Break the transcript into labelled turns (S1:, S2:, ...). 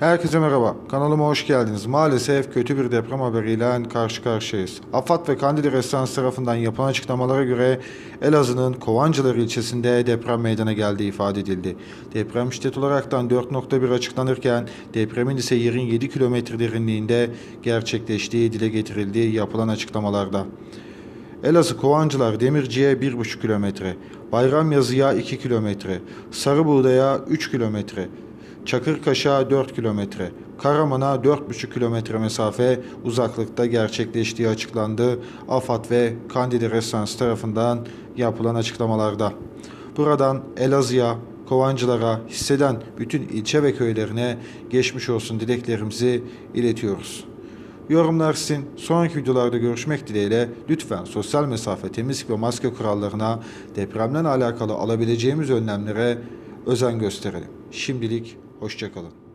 S1: Herkese merhaba. Kanalıma hoş geldiniz. Maalesef kötü bir deprem haberiyle karşı karşıyayız. AFAD ve Kandili Restoran tarafından yapılan açıklamalara göre Elazığ'ın Kovancılar ilçesinde deprem meydana geldiği ifade edildi. Deprem şiddet olaraktan 4.1 açıklanırken depremin ise yerin 7 kilometre derinliğinde gerçekleştiği dile getirildiği yapılan açıklamalarda. Elazığ Kovancılar Demirci'ye 1,5 kilometre, Bayram Yazı'ya 2 kilometre, Sarıbuğda'ya 3 kilometre, Çakırkaş'a 4 kilometre, Karaman'a 4,5 kilometre mesafe uzaklıkta gerçekleştiği açıklandı. AFAD ve Kandili Restoransı tarafından yapılan açıklamalarda. Buradan Elazığ'a, Kovancılara, hisseden bütün ilçe ve köylerine geçmiş olsun dileklerimizi iletiyoruz. Yorumlar sizin. Sonraki videolarda görüşmek dileğiyle lütfen sosyal mesafe, temizlik ve maske kurallarına, depremden alakalı alabileceğimiz önlemlere özen gösterelim. Şimdilik hoşçakalın.